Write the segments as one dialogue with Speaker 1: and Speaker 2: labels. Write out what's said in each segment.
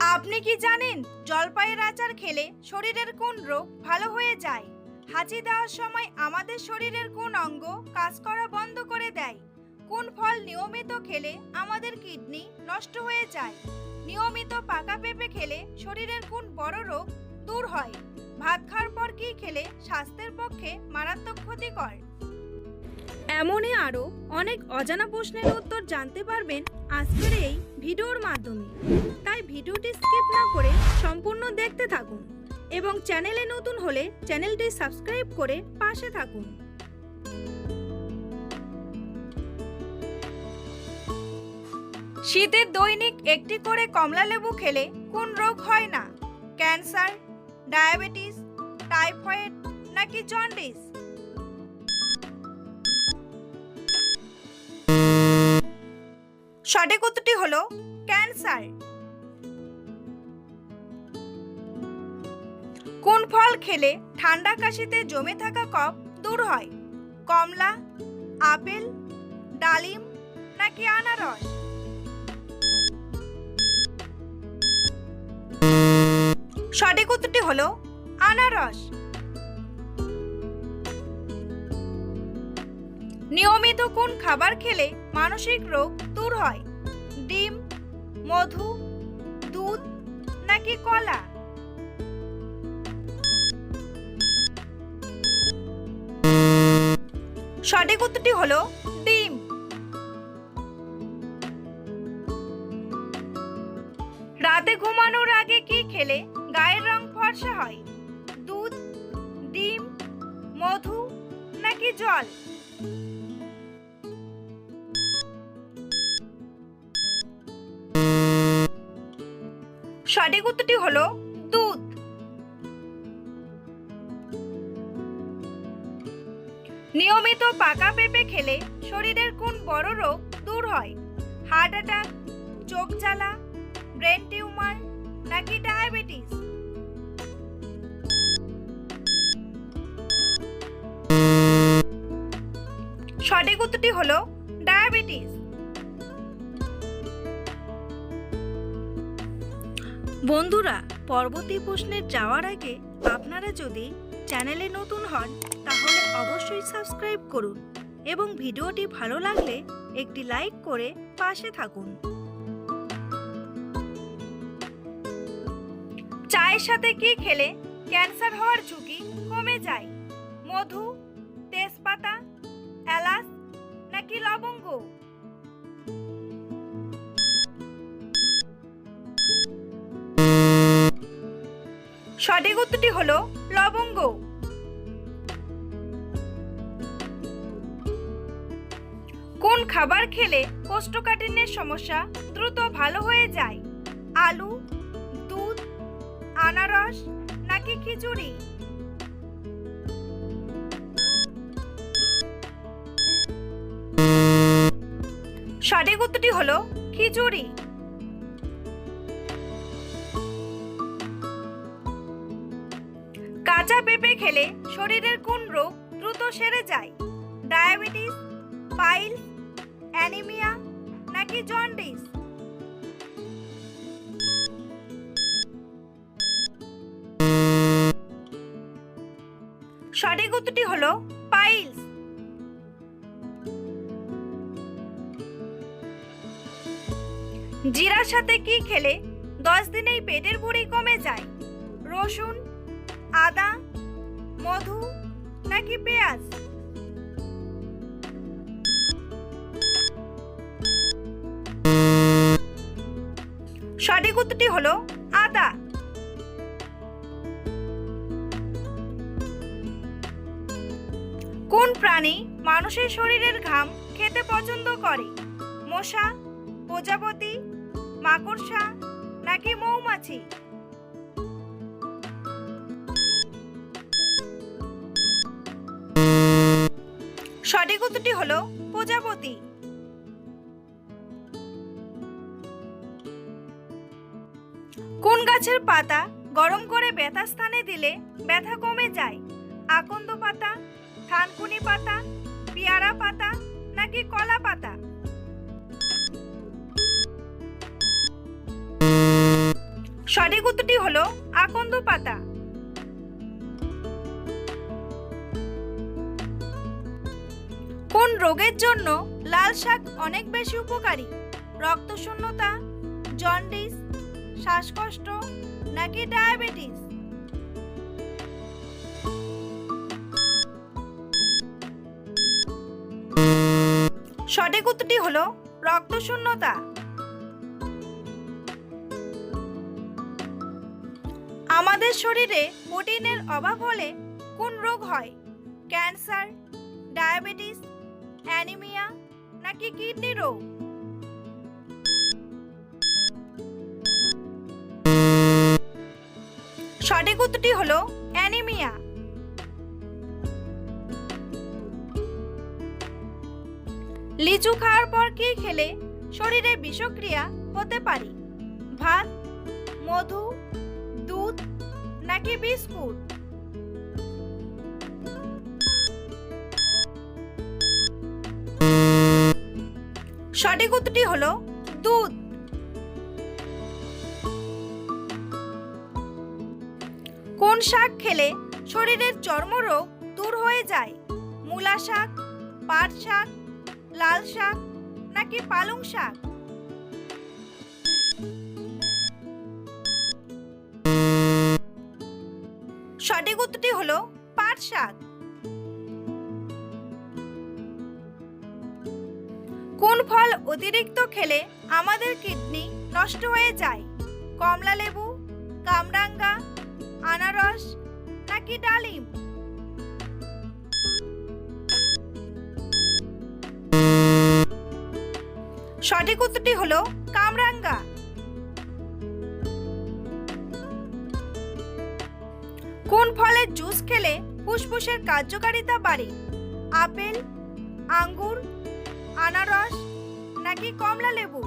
Speaker 1: আপনি কি জানেন জলপাইয়ের আচার খেলে শরীরের কোন রোগ ভালো হয়ে যায়? হাঁচি দেওয়ার সময় আমাদের শরীরের কোন অঙ্গ কাজ করা বন্ধ করে দেয়? কোন ফল নিয়মিত খেলে আমাদের কিডনি নষ্ট হয়ে যায়? নিয়মিত পাকা পেঁপে খেলে শরীরের কোন বড় রোগ দূর হয়? ভাত খাওয়ার পর কি খেলে স্বাস্থ্যের পক্ষে মারাত্মক ক্ষতিকর? এমনই আরও অনেক অজানা প্রশ্নের উত্তর জানতে পারবেন আজকের এই ভিডিওর মাধ্যমে। তাই ভিডিওটি স্কিপ না করে সম্পূর্ণ দেখতে থাকুন এবং চ্যানেলে নতুন হলে চ্যানেলটি সাবস্ক্রাইব করে পাশে থাকুন। শীতের দৈনিক একটি করে কমলা লেবু খেলে কোন রোগ হয় না? ক্যান্সার, ডায়াবেটিস, টাইফয়েড নাকি জন্ডিস? সঠিক উত্তরটি হলো ক্যান্সার। কোন ফল খেলে ঠান্ডা কাশিতে জমে থাকা কফ দূর হয়? কমলা, আপেল, ডালিম নাকি আনারস? সঠিক উত্তরটি হলো আনারস। নিয়মিত কোন খাবার খেলে মানসিক রোগ দূর হয়? ডিম, মধু, দুধ নাকি কলা? সঠিক উত্তরটি হলো ডিম। রাতে ঘুমানোর আগে কি খেলে গায়ের রং ফর্সা হয়? দুধ, ডিম, মধু নাকি জল? উত্তরটি হলো? দুধ। নিয়মিত পাকা পেঁপে খেলে শরীরের কোন বড় রোগ দূর হয়? হার্ট অ্যাটাক, চোখ জ্বালা, ব্রেন টিউমার নাকি ডায়াবেটিস? সঠিক উত্তরটি হলো ডায়াবেটিস। বন্ধুরা পরবর্তী প্রশ্নের যাওয়ার আগে আপনারা যদি চ্যানেলে নতুন হন, তাহলে অবশ্যই সাবস্ক্রাইব করুন এবং ভিডিওটি ভালো লাগলে একটি লাইক করে পাশে থাকুন। চায়ের সাথে কি খেলে ক্যান্সার হওয়ার ঝুঁকি কমে যায়? মধু, তেজপাতা, এলাচ নাকি লবঙ্গ? সঠিক উত্তরটি হলো লবঙ্গ। কোন খাবার খেলে কোষ্ঠকাঠিন্যের সমস্যা দ্রুত ভালো হয়ে যায়? আলু, দুধ, আনারস নাকি খিচুড়ি? সঠিক উত্তরটি হলো খিচুড়ি। পেঁপে খেলে শরীরের কোন রোগ দ্রুত সেরে যায়? ডায়াবেটিস পাইল অ্যানিমিয়া নাকি জন্ডিস? সঠিক উত্তরটি হলো পাইলস। জিরার সাথে কি খেলে দশ দিনেই পেটের বুড়ি কমে যায়? রসুন, আদা নাকি পেঁয়াজ? সঠিক উত্তরটি হলো আদা। কোন প্রাণী মানুষের শরীরের ঘাম খেতে পছন্দ করে? মশা, প্রজাপতি, মাকড়সা নাকি মৌমাছি? সঠিক উত্তরটি হলো প্রজাপতি। কোন গাছের পাতা গরম করে ব্যথা স্থানে দিলে ব্যথা কমে যায়? আকন্দ পাতা, থানকুনি পাতা, পেয়ারা পাতা নাকি কলা পাতা? সঠিক উত্তরটি হলো আকন্দ পাতা। রোগের জন্য লাল শাক অনেক বেশি উপকারী। রক্তশূন্যতা, জন্ডিস, শ্বাসকষ্ট নাকি ডায়াবেটিস। সঠিক উত্তরটি হলো রক্তশূন্যতা। আমাদের শরীরে প্রোটিনের অভাব হলে কোন রোগ হয়? ক্যান্সার, ডায়াবেটিস অ্যানিমিয়া নাকি কিডনি রোগ? সঠিক উত্তরটি হলো অ্যানিমিয়া। লিচু খাওয়ার পর কি খেলে শরীরে বিষক্রিয়া হতে পারে? ভাত, মধু, দুধ নাকি বিস্কুট? সঠিক উত্তরটি হলো দুধ। কোন শাক খেলে শরীরের চর্মরোগ দূর হয়ে যায়? মূলা শাক, পাট শাক, লাল শাক, নাকি পালং শাক? সঠিক উত্তরটি হলো পাট শাক। অতিরিক্ত খেলে আমাদের কিডনি নষ্ট হয়ে যায়। কমলা লেবু, কামরাঙ্গা, আনারস নাকি ডালিম? সঠিক উত্তরটি হলো কামরাঙ্গা। কোন ফলের জুস খেলে ফুসফুসের কার্যকারিতা বাড়ে? আপেল, আঙ্গুর, আনারস নাকি কমলা লেবু?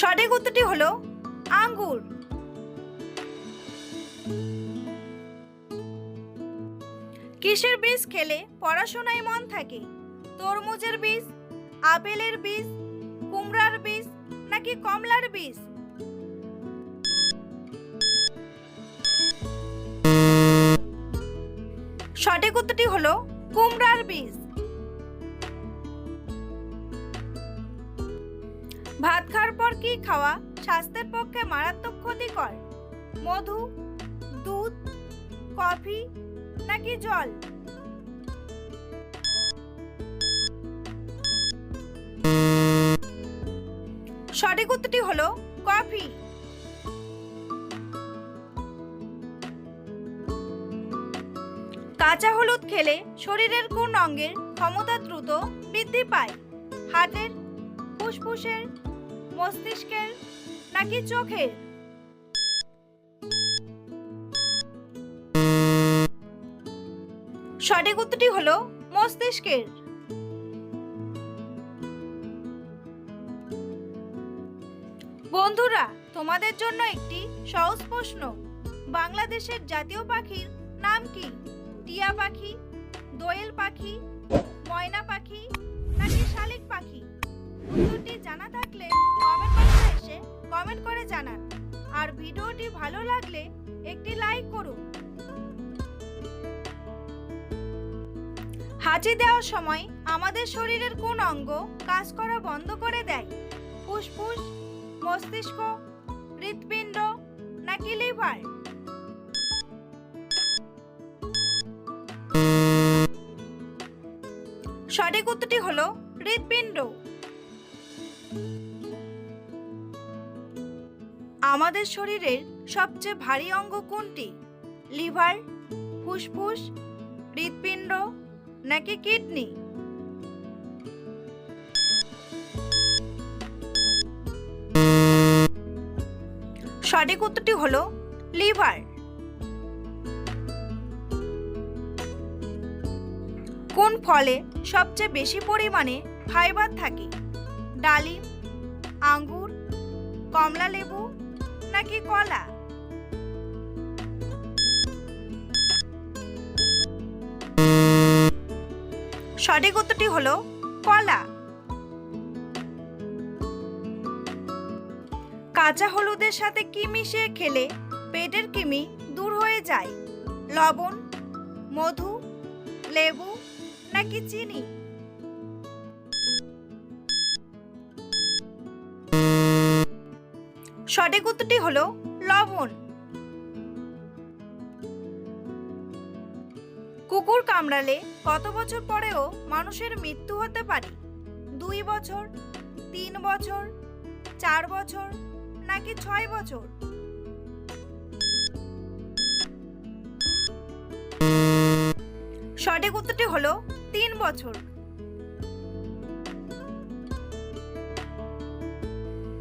Speaker 1: সঠিক উত্তরটি হলো আঙ্গুর। কিসের বীজ খেলে পড়াশোনায় মন থাকে? তরমুজের বীজ, আপেলের বীজ, কুমড়ার বীজ নাকি কমলার বীজ? সঠিক উত্তরটি হলো কুমড়ার বীজ। ভাত খাওয়ার পর কি খাওয়া স্বাস্থ্যের পক্ষে মারাত্মক ক্ষতিকর? মধু, দুধ, কফি নাকি জল? সঠিক উত্তরটি হলো কফি। কাঁচা হলুদ খেলে শরীরের কোন অঙ্গের ক্ষমতা দ্রুত বৃদ্ধি পায়? হার্টের ফুসফুসের, মস্তিষ্কের নাকি চোখের? সঠিক উত্তরটি হলো মস্তিষ্কের। বন্ধুরা, তোমাদের জন্য একটি সহজ প্রশ্ন। বাংলাদেশের জাতীয় পাখির নাম কি? টিয়া পাখি, দোয়েল পাখি, ময়না পাখি নাকি শালিক পাখি? উত্তরটি জানা থাকলে কমেন্ট বক্সে এসে কমেন্ট করে জানান। আর ভিডিওটি ভালো লাগলে একটি লাইক করুন। হাঁচি দেওয়ার সময় আমাদের শরীরের কোন অঙ্গ কাজ করা বন্ধ করে দেয়? ফুসফুস, মস্তিষ্ক, হৃৎপিণ্ড নাকি লিভার? সঠিক উত্তরটি হলো হৃৎপিণ্ড। আমাদের শরীরের সবচেয়ে ভারী অঙ্গ কোনটি? লিভার, ফুসফুস, হৃৎপিণ্ড নাকি কিডনি? সঠিক উত্তরটি হলো লিভার। কোন ফলে সবচেয়ে বেশি পরিমাণে ফাইবার থাকে। ডালিম, আঙ্গুর, কমলা লেবু নাকি কলা? সঠিক উত্তরটি হলো কলা। কাঁচা হলুদের সাথে কি মিশিয়ে খেলে পেটের কিমি দূর হয়ে যায়। লবণ, মধু, লেবু নাকি চিনি। সঠিক উত্তরটি হলো লবণ। কুকুর কামড়ালে কত বছর পরেও মানুষের মৃত্যু হতে পারে? দুই বছর, তিন বছর, চার বছর, নাকি ছয় বছর? সঠিক উত্তরটি হলো তিন বছর।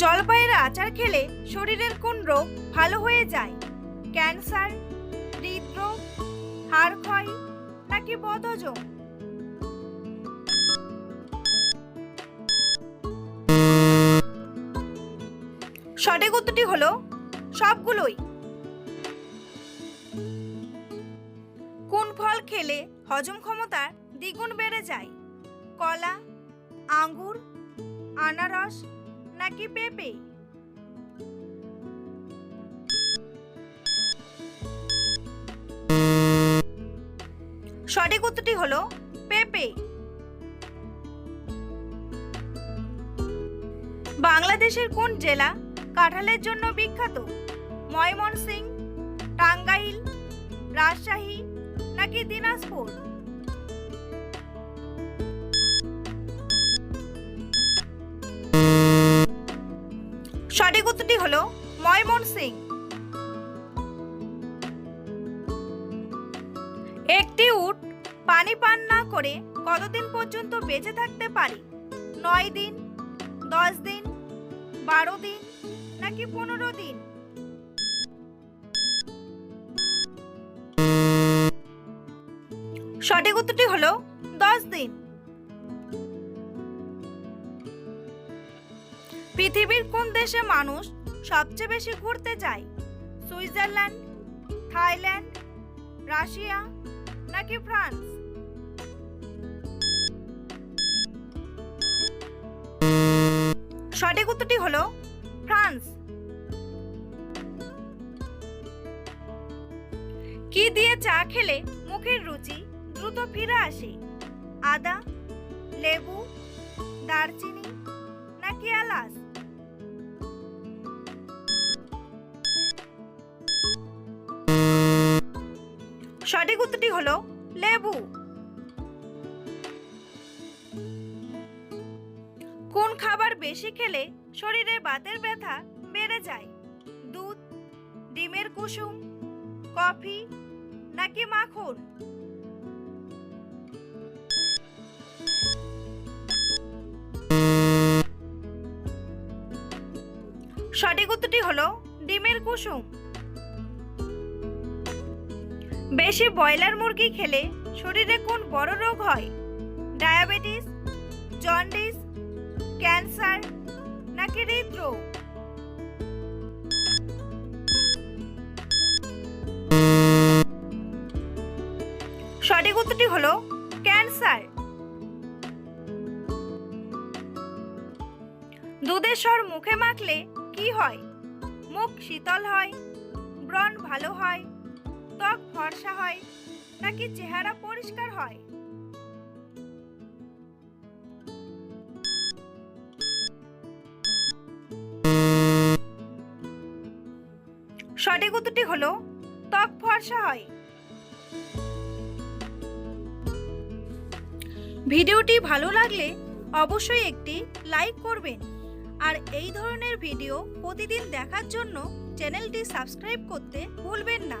Speaker 1: জলপাইয়ের আচার খেলে শরীরের কোন রোগ ভালো হয়ে যায়? ক্যান্সার, হৃদরোগ হাড় ক্ষয় নাকি বদহজম? সঠিক উত্তরটি হলো সবগুলোই। কোন ফল খেলে হজম ক্ষমতা দ্বিগুণ বেড়ে যায়। কলা, আঙ্গুর, আনারস নাকি পেঁপে? সঠিক উত্তরটি হলো পেঁপে। বাংলাদেশের কোন জেলা কাঁঠালের জন্য বিখ্যাত? ময়মনসিং টাঙ্গাইল, রাজশাহী নাকি দিনাজপুর? সঠিক উত্তরটি হলো ময়মনসিং। একটি উট পানি পান না করে কতদিন পর্যন্ত বেঁচে থাকতে পারে? নয় দিন, দশ দিন, বারো দিন, নাকি পনেরো দিন? সঠিক উত্তরটি হলো দশ দিন। পৃথিবীর কোন দেশে মানুষ সবচেয়ে বেশি ঘুরতে যায়? সুইজারল্যান্ড, থাইল্যান্ড, রাশিয়া নাকি ফ্রান্স? সঠিক উত্তরটি হলো ফ্রান্স। কি দিয়ে চা খেলে মুখের রুচি দ্রুত ফিরে আসে? আদা, লেবু, দারচিনি নাকি এলাচ? সঠিক উত্তরটি হলো লেবু। কোন খাবার বেশি খেলে শরীরে বাতের ব্যথা বেড়ে যায়? দুধ, ডিমের কুসুম, কফি নাকি মাখন? সঠিক উত্তরটি হলো ডিমের কুসুম। বেশি ব্রয়লার মুরগি খেলে শরীরে কোন বড় রোগ হয়? ডায়াবেটিস, জন্ডিস, ক্যান্সার নাকি হৃদরোগ? সঠিক উত্তরটি হলো ক্যান্সার। দুধের স্বর মুখে মাখলে কি হয়? মুখ শীতল হয়, ব্রণ ভালো হয় ত্বক ফর্সা হয়, নাকি চেহারা পরিষ্কার হয়? সঠিক উত্তরটি হলো, ত্বক ফর্সা হয়। ভিডিওটি ভালো লাগলে অবশ্যই একটি লাইক করবেন, আর এই ধরনের ভিডিও প্রতিদিন দেখার জন্য চ্যানেলটি সাবস্ক্রাইব করতে ভুলবেন না।